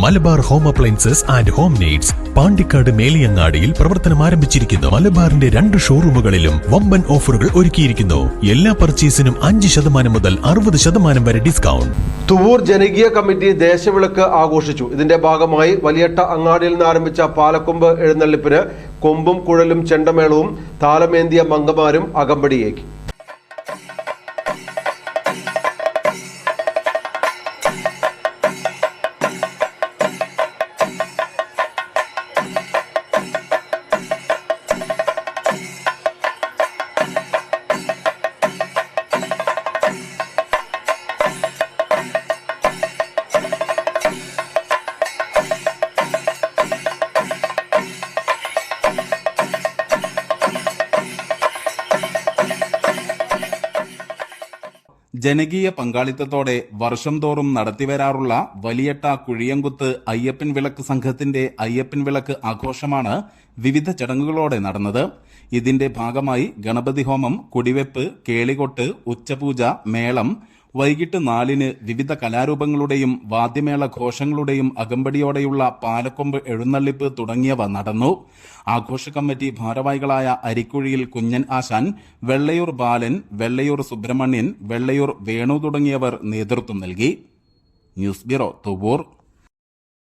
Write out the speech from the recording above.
Malabar home appliances and home needs Pandikkad മേലിയങ്ങാടിയിൽ പ്രവർത്തനം ആരംഭിച്ചിരിക്കുന്നു. മലബാറിന്റെ രണ്ട് ഷോറൂമുകളിലും വമ്പൻ ഓഫറുകൾ ഒരുക്കിയിരിക്കുന്നു. എല്ലാ പർച്ചേസിനും അഞ്ച് ശതമാനം മുതൽ അറുപത് ശതമാനം വരെ ഡിസ്കൗണ്ട്. തുവൂർ ജനകീയ കമ്മിറ്റി ദേശവിളക്ക് ആഘോഷിച്ചു. ഇതിന്റെ ഭാഗമായി വലിയട്ട അങ്ങാടിയിൽ നിന്ന് ആരംഭിച്ച പാലക്കൊമ്പ് എഴുന്നള്ളിപ്പിന് കൊമ്പും കുഴലും ചെണ്ടമേളവും താലമേന്തിയ മംഗമാരും അകമ്പടിയേക്കി ജനകീയ പങ്കാളിത്തത്തോടെ വർഷം തോറും നടത്തിവരാറുള്ള വലിയട്ട കുഴിയങ്കുത്ത് അയ്യപ്പൻ വിളക്ക് സംഘത്തിന്റെ അയ്യപ്പൻ വിളക്ക് ആഘോഷമാണ് വിവിധ ചടങ്ങുകളോടെ നടന്നത്. ഇതിന്റെ ഭാഗമായി ഗണപതി ഹോമം കുടിവെപ്പ് കേളികൊട്ട് ഉച്ചപൂജ മേളം വൈകിട്ട് നാലിന് വിവിധ കലാരൂപങ്ങളുടെയും വാദ്യമേള ഘോഷങ്ങളുടെയും അകമ്പടിയോടെയുള്ള പാലക്കൊമ്പ് എഴുന്നള്ളിപ്പ് തുടങ്ങിയവ നടന്നു. ആഘോഷ കമ്മിറ്റി ഭാരവാഹികളായ അരിക്കുഴിയിൽ കുഞ്ഞൻ ആശാൻ വെള്ളയൂർ ബാലൻ വെള്ളയൂർ സുബ്രഹ്മണ്യൻ വെള്ളയൂർ വേണു തുടങ്ങിയവർ നേതൃത്വം നൽകി. News bureau Thuvur